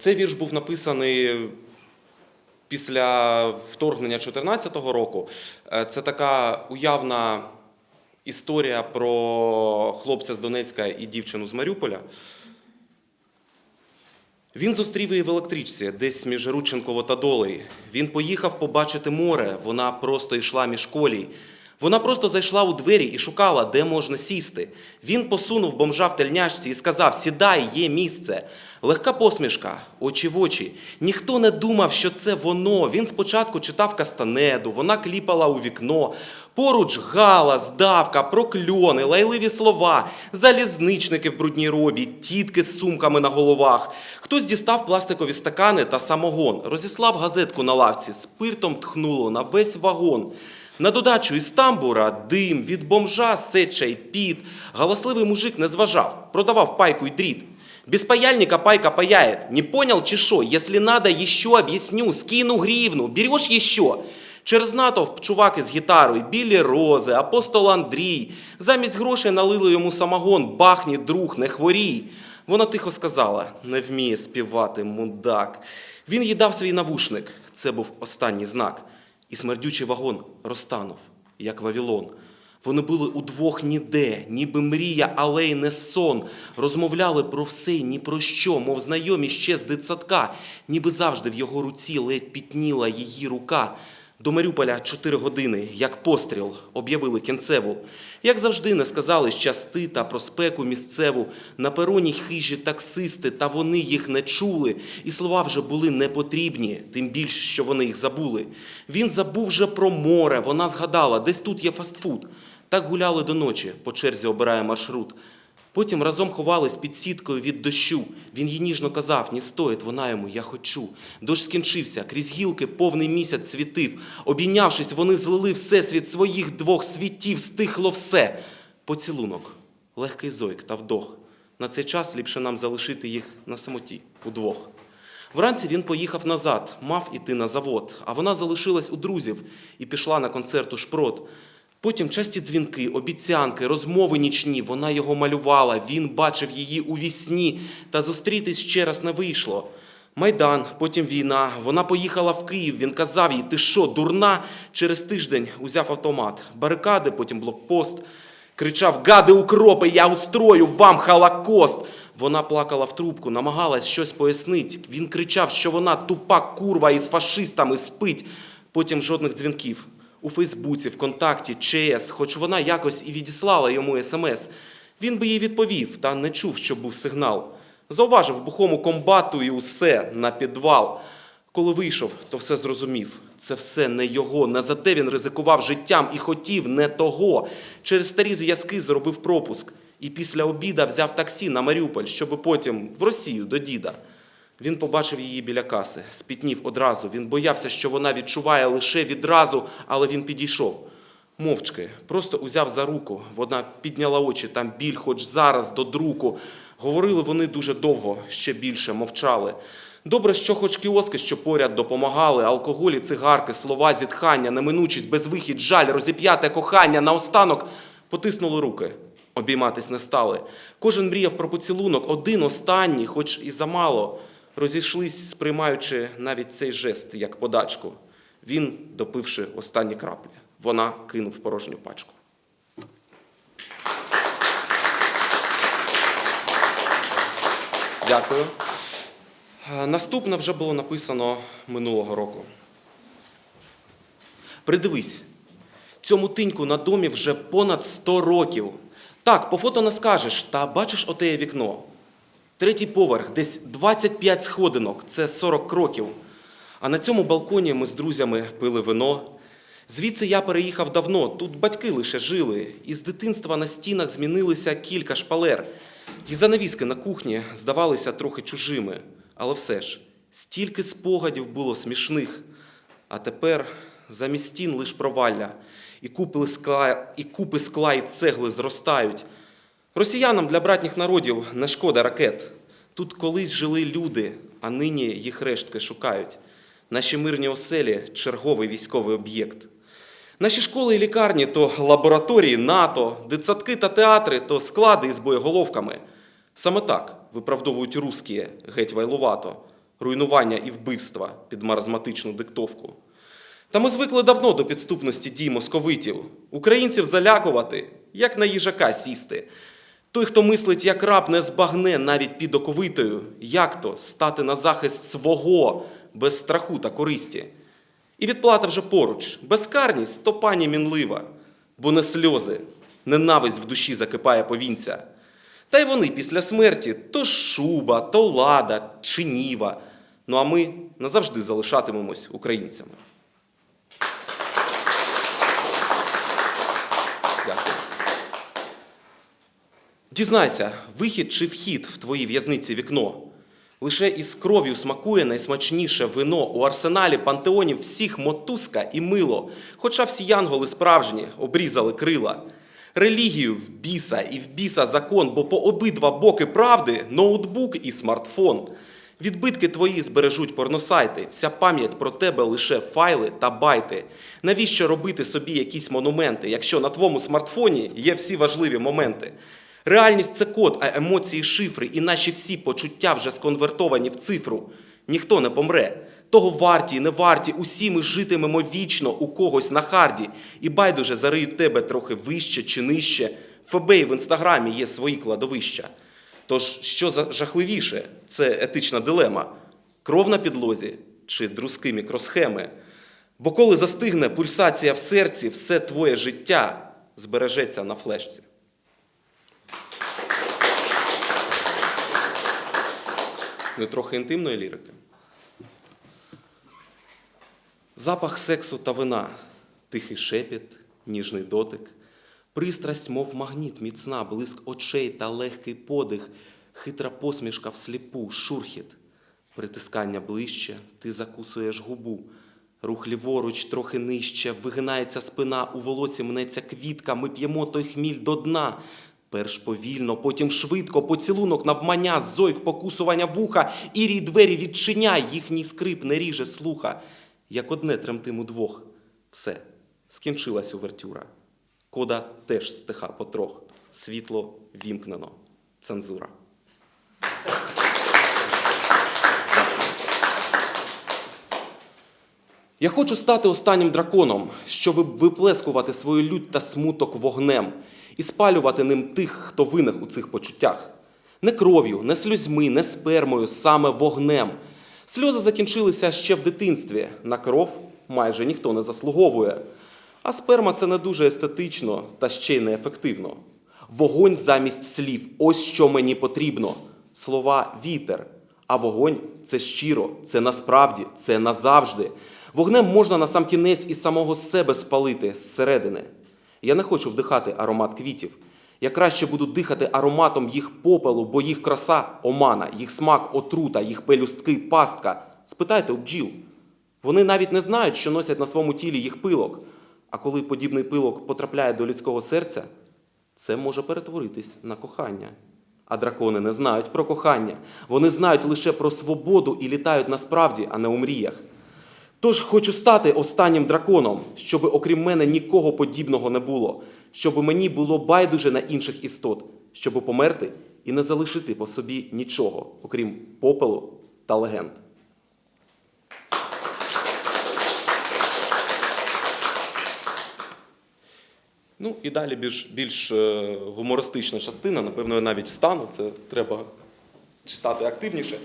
Цей вірш був написаний після вторгнення 2014 року. Е, Це така уявна історія про хлопця з Донецька і дівчину з Маріуполя. Він зустрів її в електричці, десь між Рудченково та Долею. Він поїхав побачити море, вона просто йшла між колій. Вона просто зайшла у двері і шукала, де можна сісти. Він посунув бомжа в тельняшці і сказав: Сідай, є місце. Легка посмішка, очі в очі. Ніхто не думав, що це воно. Він спочатку читав кастанеду, вона кліпала у вікно. Поруч галас, давка, прокльони, лайливі слова, залізничники в брудній робі, тітки з сумками на головах. Хтось дістав пластикові стакани та самогон, розіслав газетку на лавці, спиртом тхнуло на весь вагон. На додачу із тамбура дим, від бомжа сеча й піт. Галасливий мужик не зважав, продавав пайку й дріт. Без паяльника пайка паяет. Не понял, чи що? Если надо, еще объясню. Скину гривну. Берешь еще? Через натовп чуваки з гітарою, білі рози, апостол Андрій. Замість грошей налили йому самогон, бахні, друг, не хворій. Вона тихо сказала: не вміє співати, мудак. Він їй дав свій навушник. Це був останній знак. І смердючий вагон розтанув, як Вавилон. Вони були удвох ніде, ніби мрія, але й не сон. Розмовляли про все ні про що, мов знайомі ще з дитсадка, ніби завжди в його руці ледь пітніла її рука. До Маріуполя чотири години, як постріл, об'явили кінцеву. Як завжди, не сказали щасти та про спеку місцеву. На пероні хижі таксисти, та вони їх не чули. І слова вже були не потрібні, тим більше, що вони їх забули. Він забув вже про море, вона згадала, десь тут є фастфуд. Так гуляли до ночі, по черзі обирає маршрут. Потім разом ховались під сіткою від дощу. Він їй ніжно казав, ні стоїть, вона йому, я хочу. Дощ скінчився, крізь гілки повний місяць світив. Обійнявшись, вони злили всесвіт своїх двох світів, стихло все. Поцілунок, легкий зойк та вдох. На цей час ліпше нам залишити їх на самоті удвох. Вранці він поїхав назад, мав іти на завод, а вона залишилась у друзів і пішла на концерт у шпрот. Потім часті дзвінки, обіцянки, розмови нічні. Вона його малювала, він бачив її у вісні, та зустрітись ще раз не вийшло. Майдан, потім війна. Вона поїхала в Київ. Він казав їй, ти що, дурна? Через тиждень узяв автомат. Барикади, потім блокпост. Кричав: Гади укропи, я устрою вам холокост. Вона плакала в трубку, намагалась щось пояснити. Він кричав, що вона тупа курва із фашистами спить. Потім жодних дзвінків. У Фейсбуці, ВКонтакті, ЧС, хоч вона якось і відіслала йому смс. Він би їй відповів, та не чув, що був сигнал. Зауважив бухому комбату і усе на підвал. Коли вийшов, то все зрозумів. Це все не його. Не за те він ризикував життям і хотів не того. Через старі зв'язки зробив пропуск. І після обіда взяв таксі на Маріуполь, щоб потім в Росію до діда. Він побачив її біля каси, спітнів одразу. Він боявся, що вона відчуває лише відразу, але він підійшов. Мовчки, просто узяв за руку. Вона підняла очі, там біль, хоч зараз до друку. Говорили вони дуже довго, ще більше мовчали. Добре, що хоч кіоски, що поряд допомагали, алкоголі, цигарки, слова, зітхання, неминучість, безвихідь, жаль, розіп'яте кохання. Наостанок потиснули руки. Обійматись не стали. Кожен мріяв про поцілунок, один останній, хоч і замало. Розійшлись, сприймаючи навіть цей жест як подачку. Він, допивши останні краплі, вона кинув порожню пачку. Дякую. Е, Наступне вже було написано минулого року. Придивись, цьому тиньку на домі вже понад 100 років. Так, по фото не скажеш, та бачиш отеє вікно. Третій поверх, десь 25 сходинок, це 40 кроків. А на цьому балконі ми з друзями пили вино. Звідси я переїхав давно, тут батьки лише жили, і з дитинства на стінах змінилися кілька шпалер. І занавіски на кухні здавалися трохи чужими. Але все ж, стільки спогадів було смішних. А тепер замість стін лиш провалля, і купи скла, і купи скла і цегли зростають. Росіянам для братніх народів не шкода ракет. Тут колись жили люди, а нині їх рештки шукають. Наші мирні оселі черговий військовий об'єкт. Наші школи і лікарні то лабораторії НАТО, дитсадки та театри то склади із боєголовками. Саме так виправдовують русські геть вайлувато. руйнування і вбивства під маразматичну диктовку. Та ми звикли давно до підступності дій московитів, українців залякувати, як на їжака сісти. Той, хто мислить як раб, не збагне навіть під оковитою, як то стати на захист свого без страху та користі. І відплата вже поруч, безкарність то пані мінлива, бо не сльози, ненависть в душі закипає повінця. Та й вони після смерті то шуба, то лада, чи ніва. Ну а ми назавжди залишатимемось українцями. Дякую. Дізнайся, вихід чи вхід в твоїй в'язниці вікно. Лише із кров'ю смакує найсмачніше вино. У арсеналі пантеонів всіх мотузка і мило, хоча всі янголи справжні обрізали крила. Релігію в біса і в біса закон, бо по обидва боки правди ноутбук і смартфон. Відбитки твої збережуть порносайти, вся пам'ять про тебе лише файли та байти. Навіщо робити собі якісь монументи, якщо на твоєму смартфоні є всі важливі моменти? Реальність це код, а емоції шифри, і наші всі почуття вже сконвертовані в цифру. Ніхто не помре. Того варті, і не варті, усі ми житимемо вічно у когось на харді, і байдуже зариють тебе трохи вище чи нижче. ФБ в інстаграмі є свої кладовища. Тож, що за жахливіше, це етична дилема: кров на підлозі чи друзки мікросхеми. Бо коли застигне пульсація в серці, все твоє життя збережеться на флешці. Ну, трохи інтимної лірики. Запах сексу та вина, тихий шепіт, ніжний дотик, пристрасть, мов магніт, міцна, блиск очей та легкий подих, хитра посмішка всліпу, шурхіт, притискання ближче, ти закусуєш губу. Рух ліворуч, трохи нижче, вигинається спина, у волоці мнеться квітка, ми п'ємо той хміль до дна. Перш повільно, потім швидко, поцілунок навмання, зойк, покусування вуха, ірій двері відчиняй, їхній скрип не ріже слуха. Як одне тремтим удвох. Все, скінчилась увертюра. Кода теж стиха потрох. Світло вімкнено. Цензура. Я хочу стати останнім драконом, щоб виплескувати свою лють та смуток вогнем і спалювати ним тих, хто винен у цих почуттях. Не кров'ю, не сльозьми, не спермою, саме вогнем. Сльози закінчилися ще в дитинстві. На кров майже ніхто не заслуговує. А сперма це не дуже естетично та ще й неефективно. Вогонь замість слів ось що мені потрібно. Слова вітер. А вогонь це щиро, це насправді, це назавжди. Вогнем можна насамкінець і самого себе спалити зсередини. Я не хочу вдихати аромат квітів. Я краще буду дихати ароматом їх попелу, бо їх краса омана, їх смак отрута, їх пелюстки пастка. Спитайте у бджіл. Вони навіть не знають, що носять на своєму тілі їх пилок. А коли подібний пилок потрапляє до людського серця, це може перетворитись на кохання. А дракони не знають про кохання. Вони знають лише про свободу і літають насправді, а не у мріях. Тож хочу стати останнім драконом, щоб окрім мене нікого подібного не було, щоб мені було байдуже на інших істот, щоб померти і не залишити по собі нічого, окрім попелу та легенд. Ну і далі більш, більш е, гумористична частина, напевно, я навіть встану, це треба читати активніше.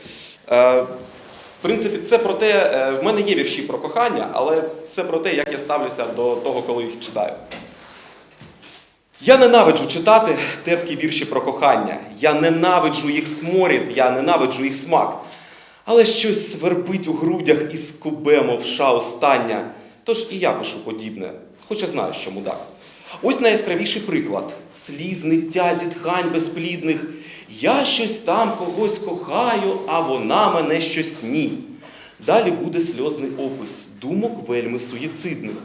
Принципі, це про те, е, в мене є вірші про кохання, але це про те, як я ставлюся до того, коли їх читаю. Я ненавиджу читати терпкі вірші про кохання. Я ненавиджу їх сморід, я ненавиджу їх смак. Але щось свербить у грудях і скубе, мов ша остання. Тож і я пишу подібне, хоча знаю, що мудак. Ось найяскравіший приклад: сліз, ниття, зітхань безплідних. Я щось там когось кохаю, а вона мене щось ні. Далі буде сльозний опис думок вельми суїцидних.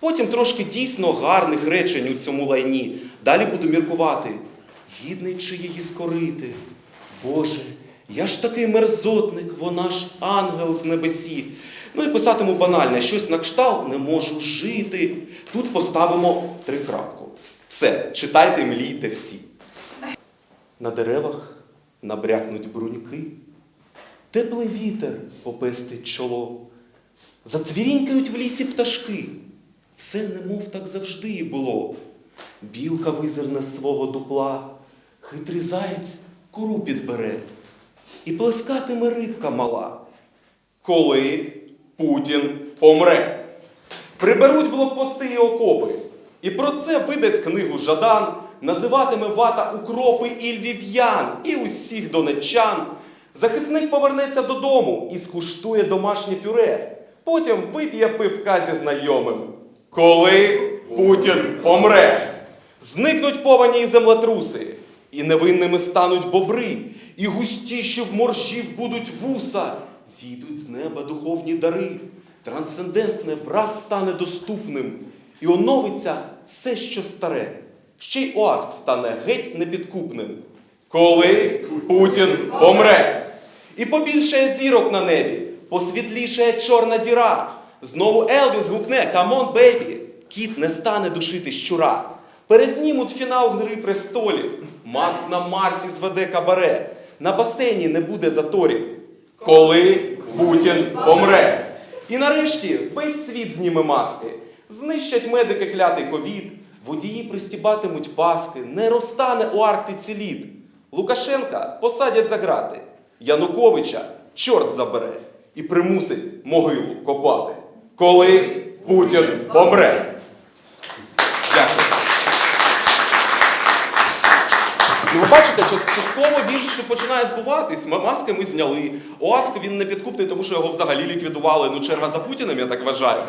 Потім трошки дійсно гарних речень у цьому лайні. Далі буду міркувати. Гідний чи її скорити? Боже, я ж такий мерзотник, вона ж ангел з небесі. Ну і писатиму банальне, щось на кшталт не можу жити. Тут поставимо трикрапку. Все, читайте, млійте всі. На деревах набрякнуть бруньки, теплий вітер попестить чоло. Зацвірінькають в лісі пташки. Все немов так завжди і було. Білка визирне свого дупла, хитрий заєць кору підбере, і плескатиме рибка мала. Коли Путін помре. Приберуть блокпости і окопи. І про це видасть книгу Жадан, називатиме вата укропи і львів'ян, і усіх донеччан. Захисник повернеться додому і скуштує домашнє пюре. Потім вип'є пивка зі знайомим. Коли Путін помре, зникнуть повані і землетруси, і невинними стануть бобри, і густіші в моржів будуть вуса, зійдуть з неба духовні дари, трансцендентне враз стане доступним, і оновиться все, що старе. Ще й оаск стане геть непідкупним. Коли Путін помре, і побільшає зірок на небі, посвітлішає чорна діра. Знову Елвіс гукне «Камон, бейбі!» Кіт не стане душити щура. Перезнімуть фінал Гри престолів. Маск на Марсі зведе кабаре. На басейні не буде заторів. Коли Путін помре. І нарешті весь світ зніме маски. Знищать медики клятий ковід. Водії пристібатимуть паски. Не розтане у Арктиці лід. Лукашенка посадять за грати. Януковича чорт забере і примусить могилу копати. Коли Путін помре. Дякую. Ну, ви що частково вірш починає збуватись. Маски ми зняли. ОАСК він не підкупний, тому що його взагалі ліквідували. Ну, черга за Путіним, я так вважаю.